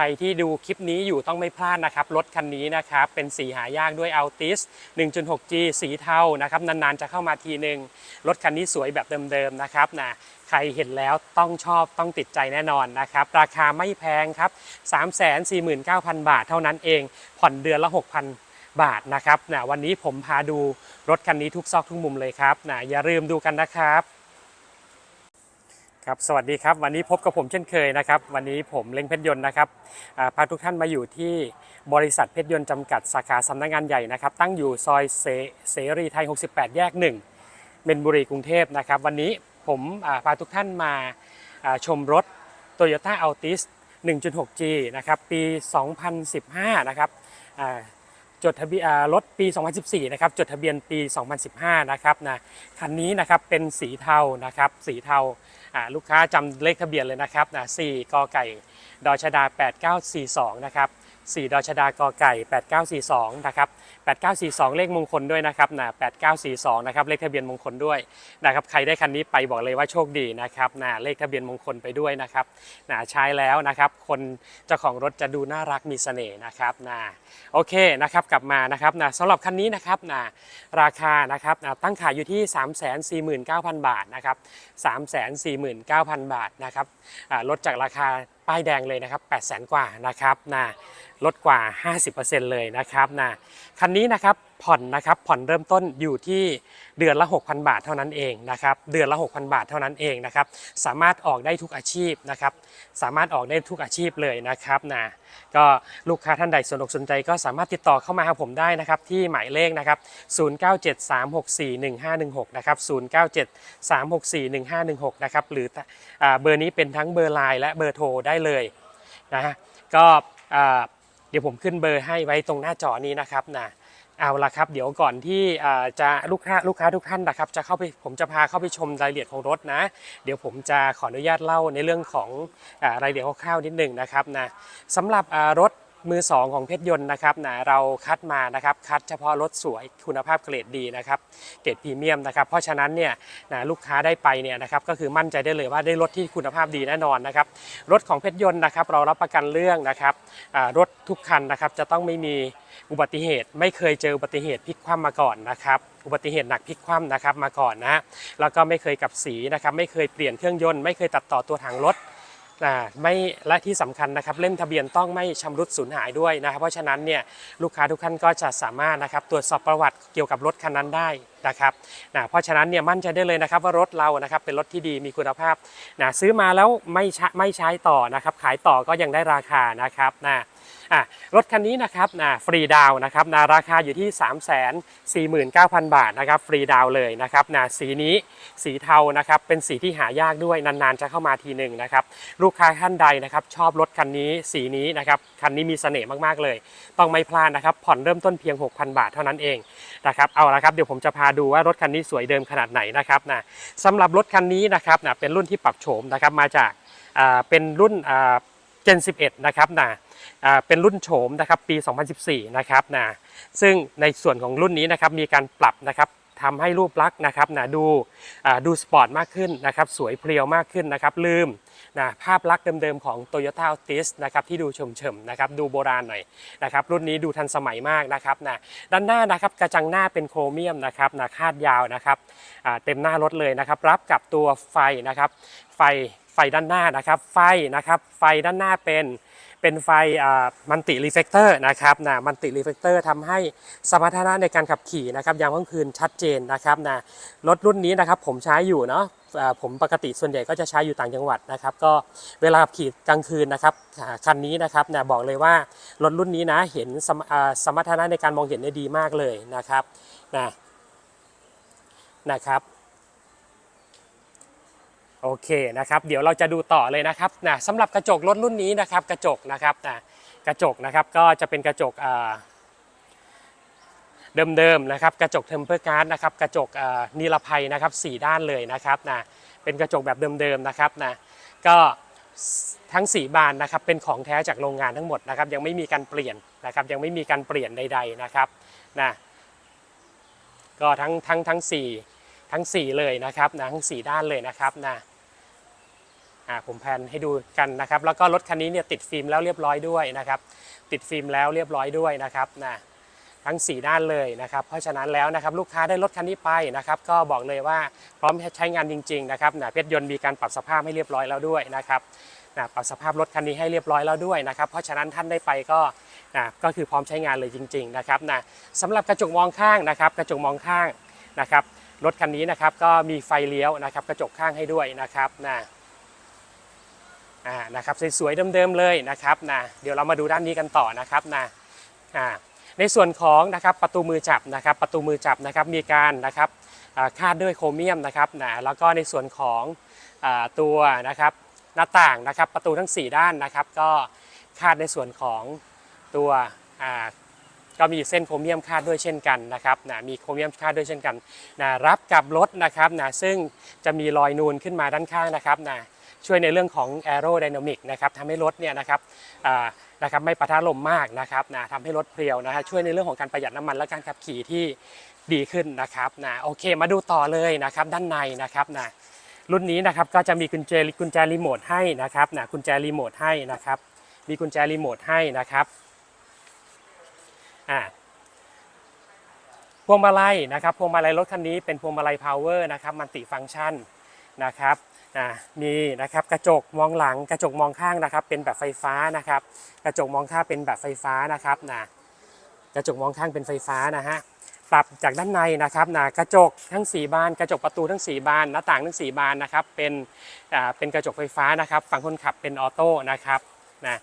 รที่ดูคลิปนี้อยู่ต้องไม่พลาดนะครับ รถคันนี้นะครับ เป็นสีหายากด้วย Altis 1.6G สีเทานะครับ นานๆจะเข้ามาทีหนึ่งรถคันนี้สวยแบบเดิมๆนะครับนะใครเห็นแล้วต้องชอบต้องติดใจแน่นอนนะครับ ราคาไม่แพงครับ 349,000 บาทเท่านั้นเอง ผ่อนเดือนละ 6,000บาทนะครับนะวันนี้ผมพาดูรถคันนี้ทุกซอกทุกมุมเลยครับนะอย่าลืมดูกันนะครับ ครับสวัสดีครับวันนี้พบกับผมเช่นเคยนะครับวันนี้ผมเล้งเพชรยนต์นะครับพาทุกท่านมาอยู่ที่บริษัทเพชรยนต์จำกัดสาขาสำนักงานใหญ่นะครับตั้งอยู่ซอยเสรีไทย 68 แยก 1 เมนบุรีกรุงเทพนะครับวันนี้ผมพาทุกท่านมาชมรถ Toyota Altis 1.6G นะครับปี 2015 นะครับ จดทะเบียนรถปี 2014 นะครับ จดทะเบียนปี 2015 นะครับนะคันนี้นะครับเป็นสีเทานะครับ สีเทาลูกค้าจำเลขทะเบียนเลยนะครับนะ4กอไก่ดอชดา 8942 นะครับ 4ดอชดากอไก่ 8942 นะครับ 8942 เลขมงคลด้วยนะครับนะ8942 นะครับ เลขทะเบียนมงคลด้วยนะครับ ใครได้คันนี้ไปบอกเลยว่าโชคดีนะครับนะเลขทะเบียนมงคลไปด้วยนะครับนะใช้แล้วนะครับ คนเจ้าของรถจะดูน่ารักมีเสน่ห์นะครับนะโอเคนะครับ กลับมานะครับนะสำหรับคันนี้นะครับนะราคานะครับนะตั้งขายอยู่ที่ 349,000 บาทนะครับ 349,000 บาทนะครับอ่าลดจากราคา ป้ายแดงเลยนะครับ800,000 กว่านะครับนะลดกว่า 50%เลยนะครับนะคันนี้นะครับ ผ่อนนะครับผ่อนเริ่มต้นอยู่ที่เดือนละ 6,000 บาทเท่านั้นเองนะครับเดือนละ 6,000 บาทเท่านั้นเองนะครับสามารถออกได้ทุกอาชีพนะครับสามารถออกได้ทุกอาชีพเลยนะครับนะก็ลูกค้าท่านใดสนอกสนใจก็สามารถติดต่อเข้ามาหาผมได้นะครับที่หมายเลขนะครับ 0973641516 นะครับ 0973641516 นะครับหรืออ่าเบอร์นี้เป็นทั้งเบอร์ไลน์และเบอร์โทรได้เลยนะฮะก็อ่าเดี๋ยวผมขึ้นเบอร์ให้ไว้ตรงหน้าจอนี้นะครับนะ เอาละครับ เดี๋ยวก่อนที่จะลูกค้าลูกค้าทุกท่านนะครับ จะเข้าไปผมจะพาเข้าไปชมรายละเอียดของรถนะ เดี๋ยวผมจะขออนุญาตเล่าในเรื่องของรายละเอียดคร่าวๆนิดหนึ่งนะครับนะสำหรับรถ มือสองของเพชรยนต์นะครับนะเราคัดมานะครับคัดเฉพาะรถสวยคุณภาพเกรดดีนะครับเกรดพรีเมียมนะครับเพราะฉะนั้นเนี่ยนะลูกค้าได้ไปเนี่ยนะครับก็คือมั่นใจได้เลยว่าได้รถที่คุณภาพดีแน่นอนนะครับรถของเพชรยนต์นะครับเรารับประกันเรื่องนะครับรถทุกคันนะครับจะต้องไม่มีอุบัติเหตุไม่เคยเจออุบัติเหตุพลิกคว่ำมาก่อนนะครับอุบัติเหตุหนักพลิกคว่ำนะครับมาก่อนนะแล้วก็ไม่เคยกับสีนะครับไม่เคยเปลี่ยนเครื่องยนต์ไม่เคยตัดต่อตัวถังรถ ไม่และที่สำคัญนะครับเล่มทะเบียนต้องไม่ชำรุดสูญหายด้วยนะครับ เพราะฉะนั้นเนี่ยลูกค้าทุกท่านก็จะสามารถนะครับตรวจสอบประวัติเกี่ยวกับรถคันนั้นได้นะครับนะเพราะฉะนั้นเนี่ยมั่นใจได้เลยนะครับว่ารถเรานะครับเป็นรถที่ดีมีคุณภาพนะซื้อมาแล้วไม่ใช้ไม่ใช้ต่อนะครับขายต่อก็ยังได้ราคานะครับนะ อะรถคันนี้นะครับนะฟรีดาวนะครับนะราคาอยู่ที่ 3 4 9 0 0 0 บาทนะครับฟรีดาวเลยนะครับนะสีนี้สีเทานะครับเป็นสีที่หายากด้วยนานๆจะเข้ามาทีหนึ่งนะครับลูกค้าท่านใดนะครับชอบรถคันนี้สีนี้นะครับคันนี้มีเสน่ห์มากๆเลย ต้องไม่พลาดนะครับผ่อนเริ่มต้นเพียง 6,000 บาทเท่านั้นเองนะครับเอาละครับเดี๋ยวผมจะพาดูว่ารถคันนี้สวยเดิมขนาดไหนนะครับนะสำหรับรถคันนี้นะครับนะเป็นรุ่นที่ปรับโฉมนะครับมาจากเป็นรุ่น Gen 11 นะครับนะอ่าเป็นรุ่นโฉมนะครับปี 2014 นะครับนะซึ่งในส่วนของรุ่นนี้นะครับมีการปรับนะครับทำให้รูปลักษณ์นะครับนะดูดูสปอร์ตมากขึ้นนะครับสวยเพรียวมากขึ้นนะครับลืมนะภาพลักษณ์เดิมๆของ Toyota Altis นะครับที่ดูเฉมๆนะครับดูโบราณหน่อยนะครับรุ่นนี้ดูทันสมัยมากนะครับนะด้านหน้านะครับกระจังหน้าเป็นโครเมียมนะครับนะคาดยาวนะครับเต็มหน้ารถเลยนะครับรับกับตัวไฟนะครับไฟ ด้านหน้านะครับ ไฟนะครับ ไฟด้านหน้าเป็นเป็นไฟมันติรีเฟกเตอร์นะครับนะมันติรีเฟกเตอร์ทำให้สมรรถนะในการขับขี่นะครับยามค่ำคืนชัดเจนนะครับนะรถรุ่นนี้นะครับผมใช้อยู่เนาะผมปกติส่วนใหญ่ก็จะใช้อยู่ต่างจังหวัดนะครับ ก็เวลาขับขี่กลางคืนนะครับคันนี้นะครับนะบอกเลยว่ารถรุ่นนี้นะเห็นสมอ่าสมรรถนะในการมองเห็นได้ดีมากเลยนะครับนะนะครับ โอเคนะครับเดี๋ยวเราจะดูต่อเลยนะครับนะสำหรับกระจกรถรุ่นนี้นะครับกระจกนะครับนะกระจกนะครับก็จะเป็นกระจกเดิมๆนะครับกระจกเทมเพอร์การ์ดนะครับกระจกนิรภัยนะครับสี่ด้านเลยนะครับนะเป็นกระจกแบบเดิมๆนะครับนะก็ทั้ง 4 บานนะครับเป็นของแท้จากโรงงานทั้งหมดนะครับยังไม่มีการเปลี่ยนนะครับยังไม่มีการเปลี่ยนใด ๆนะครับนะก็ทั้งทั้งทั้งสี่ทั้งสี่เลยนะครับนะทั้งสี่ด้านเลยนะครับนะ อ่าผมแพนให้ดูกันนะครับ แล้วก็รถคันนี้เนี่ยติดฟิล์มแล้วเรียบร้อยด้วยนะครับ ติดฟิล์มแล้วเรียบร้อยด้วยนะครับนะทั้ง 4 ด้านเลยนะครับ เพราะฉะนั้นแล้วนะครับลูกค้าได้รถคันนี้ไปนะครับ ก็บอกเลยว่าพร้อมใช้งานจริง ๆ นะครับนะเพชรยนต์มีการปรับสภาพให้เรียบร้อยแล้วด้วยนะครับนะปรับสภาพรถคันนี้ให้เรียบร้อยแล้วด้วยนะครับ เพราะฉะนั้นท่านได้ไปก็นะก็คือพร้อมใช้งานเลยจริง ๆ นะครับนะสำหรับกระจกมองข้างนะครับ กระจกมองข้างนะครับรถคันนี้นะครับก็มีไฟเลี้ยวนะครับ กระจกข้างให้ด้วยนะครับนะ อ่านะครับสวยๆเดิมๆเลยนะครับนะเดี๋ยวเรามาดูด้านนี้กันต่อนะครับนะอ่าในส่วนของนะครับประตูมือจับนะครับประตูมือจับนะครับมีการนะครับคาดด้วยโครเมียมนะครับนะแล้วก็ในส่วนของตัวนะครับหน้าต่างนะครับประตูทั้ง 4 ด้านนะครับ ก็คาดในส่วนของตัวอ่าก็มีเส้นโครเมียมคาดด้วยเช่นกันนะครับนะมีโครเมียมคาดด้วยเช่นกันนะรับกับรถนะครับนะซึ่งจะมีรอยนูนขึ้นมาด้านข้างนะครับนะ ช่วยในเรื่องของ aerodynamic นะครับทำให้รถเนี่ยนะครับนะครับไม่ปะทะลมมากนะครับนะทำให้รถเพรียวนะฮะช่วยในเรื่องของการประหยัดน้ำมันและการขับขี่ที่ดีขึ้นนะครับนะโอเคมาดูต่อเลยนะครับด้านในนะครับนะรุ่นนี้นะครับก็จะมีกุญแจกุญแจรีโมทให้นะครับนะกุญแจรีโมทให้นะครับ มีกุญแจรีโมทให้นะครับอ่าพวงมาลัยนะครับพวงมาลัยรถคันนี้เป็นพวงมาลัยพาวเวอร์นะครับมันติฟังก์ชันนะครับ นะมีนะครับกระจกมองหลังกระจกมองข้างนะครับ เป็นแบบไฟฟ้านะครับ กระจกมองข้างเป็นแบบไฟฟ้านะครับนะกระจกมองข้างเป็นไฟฟ้านะฮะปรับจากด้านในนะครับนะกระจกทั้ง 4 บาน กระจกประตูทั้ง 4 บาน หน้าต่างทั้ง 4 บานนะครับเป็นอ่าเป็นกระจกไฟฟ้านะครับ ฝั่งคนขับเป็นออโต้นะครับ นะ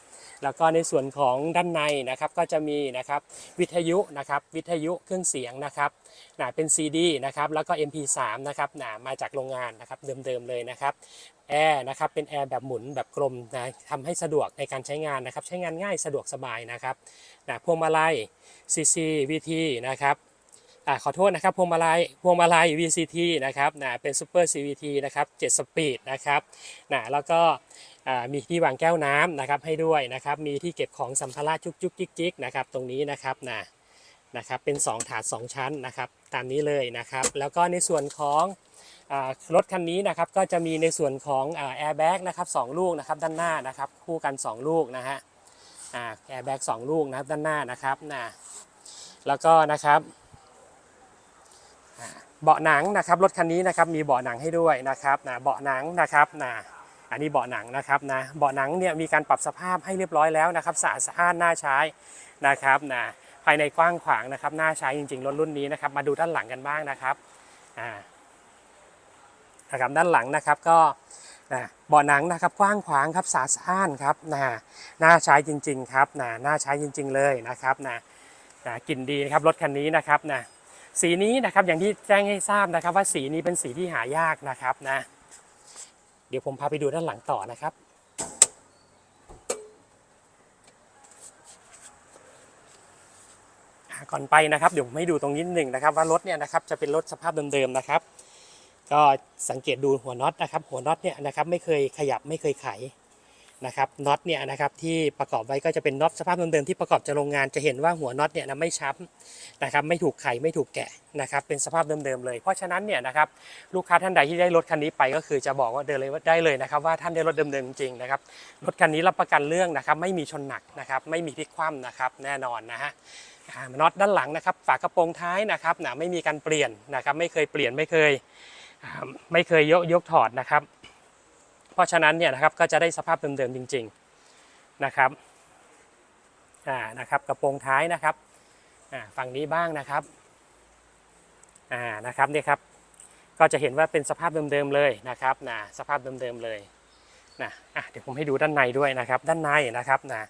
แล้วก็ในส่วนของด้านในนะครับก็จะมีนะครับวิทยุนะครับวิทยุเครื่องเสียงนะครับนะเป็น CD นะครับแล้วก็ MP3 นะครับนะมาจากโรงงานนะครับเดิมๆเลยนะครับแอร์นะครับเป็นแอร์แบบหมุนแบบกลมนะทำให้สะดวกในการใช้งานนะครับใช้งานง่ายสะดวกสบายนะครับนะพวงมาลัย CC VT นะครับอขอโทษนะครับพวงมาลัยพวงมาลัย VCT นะครับนะเป็น Super CVT นะครับ7สปีดนะครับนะแล้วก็ มีที่วางแก้วน้ำนะครับให้ด้วยนะครับมีที่เก็บของสัมภาระจุกจุกจิกจิกนะครับตรงนี้นะครับนะนะครับเป็น 2 ถาด 2 ชั้นนะครับตามนี้เลยนะครับ แล้วก็ในส่วนของรถคันนี้นะครับก็จะมีในส่วนของแอร์แบ็กนะครับสลูกนะครับด้านหน้านะครับคู่กัน 2 ลูกนะฮะแอร์แบ็กสองลูกนะครับด้านหน้านะครับนะแล้วก็นะครับเบาะหนังนะครับรถคันนี้นะครับมีเบาะหนังให้ด้วยนะครับนะเบาะหนังนะครับนะ อันนี้เบาะหนังนะครับนะเบาะหนังเนี่ยมีการปรับสภาพให้เรียบร้อยแล้วนะครับสะอาดสะอ้านน่าใช้นะครับนะภายในกว้างขวางนะครับน่าใช้จริงๆรถรุ่นนี้นะครับมาดูด้านหลังกันบ้างนะครับอ่านะครับด้านหลังนะครับก็นะเบาะหนังนะครับกว้างขวางครับสะอาดสะอ้านครับนะน่าใช้จริง ๆ ครับนะน่าใช้จริง ๆ เลยนะครับนะนะกลิ่นดีนะครับรถคันนี้นะครับนะสีนี้นะครับอย่างที่แจ้งให้ทราบนะครับว่าสีนี้เป็นสีที่หายากนะครับนะ เดี๋ยวผมพาไปดูด้านหลังต่อนะครับ ก่อนไปนะครับเดี๋ยวผมให้ดูตรงนี้หนึ่งนะครับ ว่ารถเนี่ยนะครับจะเป็นรถสภาพเดิมๆนะครับ ก็สังเกตดูหัวน็อตนะครับ หัวน็อตเนี่ยนะครับไม่เคยขยับไม่เคยไข นะครับน็อตเนี่ยนะครับที่ประกอบไว้ก็จะเป็นน็อตสภาพเดิมๆที่ประกอบจากโรงงานจะเห็นว่าหัวน็อตเนี่ยนะไม่ช้ำนะครับไม่ถูกไขไม่ถูกแกะนะครับเป็นสภาพเดิมๆเลย เพราะฉะนั้นเนี่ยนะครับลูกค้าท่านใดที่ได้รถคันนี้ไปก็คือจะบอกว่าเดินเลยว่าได้เลยนะครับว่าท่านได้รถเดิมๆจริงๆนะครับรถคันนี้รับประกันเรื่องนะครับไม่มีชนหนักนะครับไม่มีพลิกคว่ำนะครับแน่นอนนะฮะน็อตด้านหลังนะครับฝากระโปรงท้ายนะครับนะไม่มีการเปลี่ยนนะครับไม่เคยเปลี่ยนไม่เคยไม่เคยยกยกถอดนะครับ เพราะฉะนั้นเนี่ยนะครับก็จะได้สภาพเดิมๆจริงๆนะครับอ่านะครับกระโปรงท้ายนะครับอ่าฝั่งนี้บ้างนะครับอ่านะครับเนี่ยครับก็จะเห็นว่าเป็นสภาพเดิมๆเลยนะครับนะสภาพเดิมๆเลยนะอะเดี๋ยวผมให้ดูด้านในด้วยนะครับ ด้านในนะครับนะ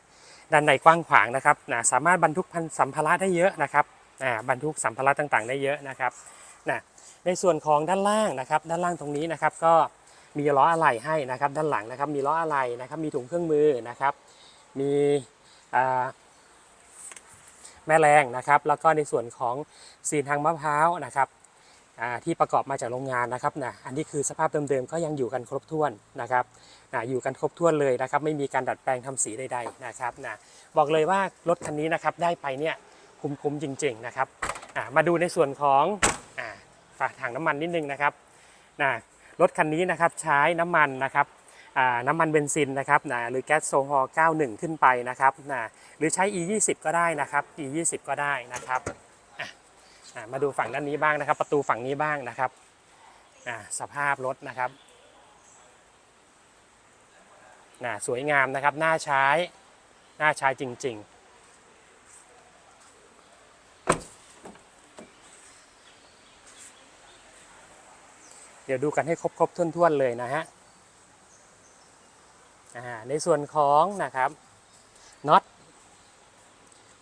ด้านในกว้างขวางนะครับนะสามารถบรรทุกพันสัมภาระได้เยอะนะครับอ่าบรรทุกสัมภาระต่างๆ ได้เยอะนะครับนะในส่วนของด้านล่างนะครับ ด้านล่างตรงนี้นะครับก็ มีล้ออะไหล่ให้นะครับ ด้านหลังนะครับ มีล้ออะไหล่นะครับ มีถุงเครื่องมือนะครับ มีแม่แรงนะครับ แล้วก็ในส่วนของซีนทางมะพร้าวนะครับที่ประกอบมาจากโรงงานนะครับนะอันนี้คือสภาพเดิมๆก็ยังอยู่กันครบถ้วนนะครับนะอยู่กันครบถ้วนเลยนะครับ ไม่มีการดัดแปลงทำสีใดๆนะครับนะบอกเลยว่ารถคันนี้นะครับได้ไปเนี่ยคุ้มๆจริง ๆนะครับมาดูในส่วนของฝาถังน้ำมันนิดนึงนะครับนะ รถคันนี้นะครับใช้น้ำมันนะครับน้ำมันเบนซินนะครับนะหรือแก๊สโซฮอล์91 ขึ้นไปนะครับนะหรือใช้ E20 ก็ได้นะครับ E20 ก็ได้นะครับมาดูฝั่งด้านนี้บ้างนะครับ ประตูฝั่งนี้บ้างนะครับสภาพรถนะครับสวยงามนะครับน่าใช้น่าใช้จริง ๆ เดี๋ยวดูกันให้ครบครบๆถ้วนๆเลยนะฮะอ่าในส่วนของนะครับน็อต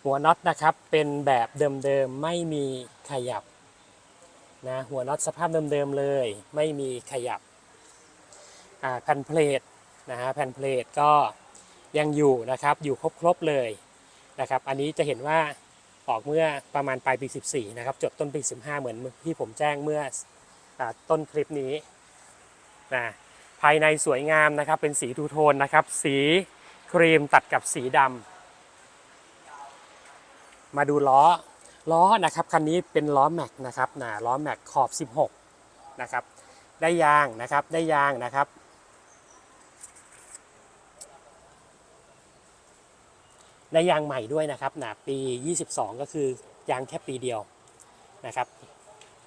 หัวน็อตนะครับเป็นแบบเดิมๆไม่มีขยับนะหัวน็อตสภาพเดิมๆเลยไม่มีขยับอ่าแผ่นเพลทนะฮะแผ่นเพลทก็ยังอยู่นะครับอยู่ครบๆเลยนะครับอันนี้จะเห็นว่าออกเมื่อประมาณปลายปี 14 นะครับจดต้นปี 15 เหมือนที่ผมแจ้งเมื่อ ต้นคลิปนี้นะภายในสวยงามนะครับ เป็นสีทูโทนนะครับ สีครีมตัดกับสีดำมาดูล้อล้อนะครับคันนี้เป็นล้อแม็กนะครับนะล้อแม็กขอบ 16 นะครับ ได้ยางนะครับได้ยางนะครับได้ยางใหม่ด้วยนะครับนะปี 22 ก็คือยางแค่ปีเดียวนะครับ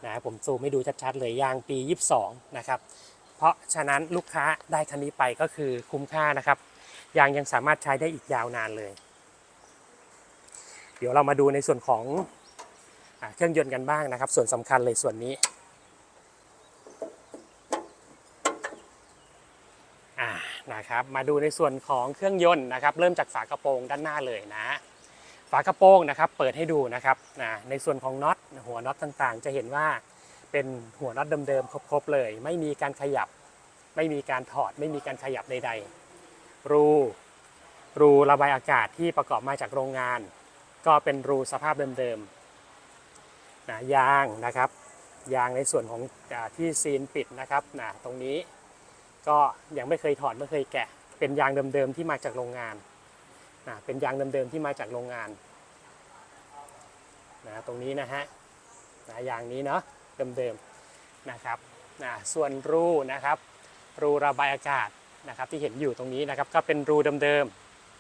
นะผมซูมให้ดูชัดๆเลยยางปี 22 นะครับ เพราะฉะนั้นลูกค้าได้คันนี้ไปก็คือคุ้มค่านะครับ ยางยังสามารถใช้ได้อีกยาวนานเลย เดี๋ยวเรามาดูในส่วนของอเครื่องยนต์กันบ้างนะครับ ส่วนสำคัญเลยส่วนนี้นะครับมาดูในส่วนของเครื่องยนต์นะครับ เริ่มจากฝากระโปรงด้านหน้าเลยนะ ฝากระโปรงนะครับ เปิดให้ดูนะครับนะในส่วนของน็อตหัวน็อตต่างๆ จะเห็นว่าเป็นหัวน็อตเดิมๆครบๆเลย ไม่มีการขยับ ไม่มีการถอด ไม่มีการขยับใดๆ รูรูระบายอากาศที่ประกอบมาจากโรงงาน ก็เป็นรูสภาพเดิมๆนะยางนะครับยางในส่วนของอที่ซีนปิดนะครับนะตรงนี้ก็ยังไม่เคยถอดไม่เคยแกะ เป็นยางเดิมๆที่มาจากโรงงาน เป็นยางเดิมๆที่มาจากโรงงานนะตรงนี้นะฮะนะยางนี้เนาะเดิมๆนะครับนะส่วนรูนะครับ รูระบายอากาศนะครับที่เห็นอยู่ตรงนี้นะครับก็เป็นรูเดิม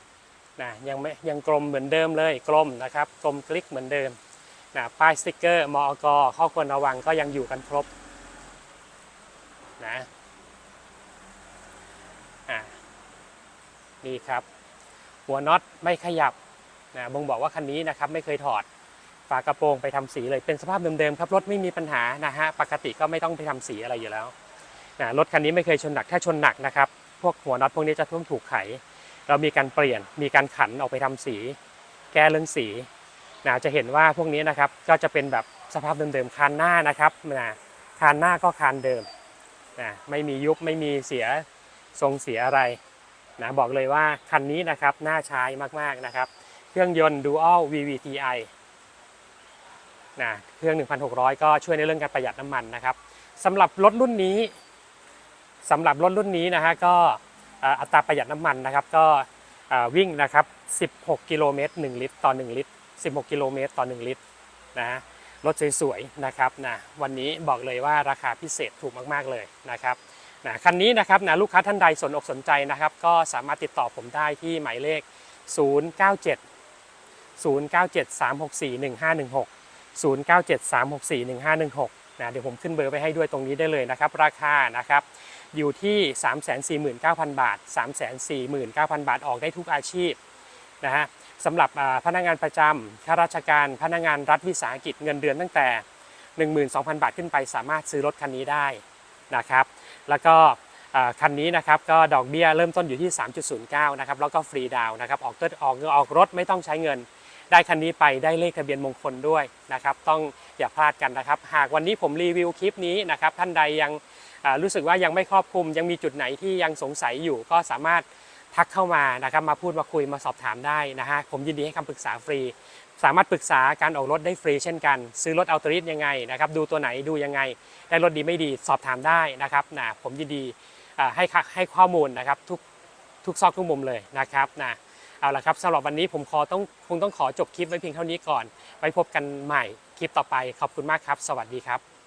ๆนะยังไม่ยังกลมเหมือนเดิมเลยกลมนะครับกลมกลิกเหมือนเดิมนะป้ายสติกเกอร์มอกข้อควรระวังก็ยังอยู่กันครบนะนี่ครับ หัวน็อตไม่ขยับนะบ่งบอกว่าคันนี้นะครับไม่เคยถอดฝากระโปรงไปทำสีเลยเป็นสภาพเดิมๆครับรถไม่มีปัญหานะฮะปกติก็ไม่ต้องไปทำสีอะไรอยู่แล้วนะรถคันนี้ไม่เคยชนหนักถ้าชนหนักนะครับพวกหัวน็อตพวกนี้จะต้องถูกไข เรามีการเปลี่ยนมีการขันออกไปทำสี แก้เรื่องสีนะจะเห็นว่าพวกนี้นะครับก็จะเป็นแบบสภาพเดิมๆคานหน้านะครับนะคานหน้าก็คานเดิมนะไม่มียุบไม่มีเสียทรงเสียอะไร นะบอกเลยว่าคันนี้นะครับน่าใช้มากๆนะครับ เครื่องยนต์ Dual VVTi นะเครื่อง 1,600 ก็ช่วยในเรื่องการประหยัดน้ำมันนะครับสำหรับรถรุ่นนี้สำหรับรถรุ่นนี้นะฮะก็อัตราประหยัดน้ำมันนะครับ ก็วิ่งนะครับ 16 กิโลเมตร 1 ลิตร ต่อ 1 ลิตร 16 กิโลเมตร ต่อ 1 ลิตรนะฮะรถสวยๆนะครับนะวันนี้บอกเลยว่าราคาพิเศษถูกมากๆเลยนะครับ นะคันนี้นะครับนะลูกค้าท่านใดสนอกสนใจนะครับ ก็สามารถติดต่อผมได้ที่หมายเลข 097 097 364 1516 097 364 1516นะเดี๋ยวผมขึ้นเบอร์ไปให้ด้วยตรงนี้ได้เลยนะครับ ราคานะครับอยู่ที่ 349,000 บาท 349,000 บาทออกได้ทุกอาชีพนะฮะสำหรับพนักงานประจำข้าราชการพนักงานรัฐวิสาหกิจเงินเดือนตั้งแต่ 12,000 บาทขึ้นไปสามารถซื้อรถคันนี้ได้ นะครับ แล้วก็คันนี้นะครับก็ดอกเบี้ยเริ่มต้นอยู่ที่ 3.09 นะครับ แล้วก็ฟรีดาวนะครับ ออกเตอร์ออกออกรถไม่ต้องใช้เงิน ได้คันนี้ไปได้เลขทะเบียนมงคลด้วยนะครับ ต้องอย่าพลาดกันนะครับ หากวันนี้ผมรีวิวคลิปนี้นะครับ ท่านใดยังรู้สึกว่ายังไม่ครอบคลุม ยังมีจุดไหนที่ยังสงสัยอยู่ก็สามารถ ทักเข้ามานะครับมาพูดมาคุยมาสอบถามได้นะฮะผมยินดีให้คำปรึกษาฟรี สามารถปรึกษาการออกรถได้ฟรีเช่นกัน ซื้อรถอัลตริสยังไงนะครับดูตัวไหนดูยังไง ได้รถดีไม่ดีสอบถามได้นะครับนะผมยินดีให้ให้ข้อมูลนะครับทุกทุกซอกทุกมุมเลยนะครับนะเอาละครับสำหรับวันนี้ผมขอต้องคงต้องขอจบคลิปไว้เพียงเท่านี้ก่อน ไว้พบกันใหม่คลิปต่อไปขอบคุณมากครับ สวัสดีครับ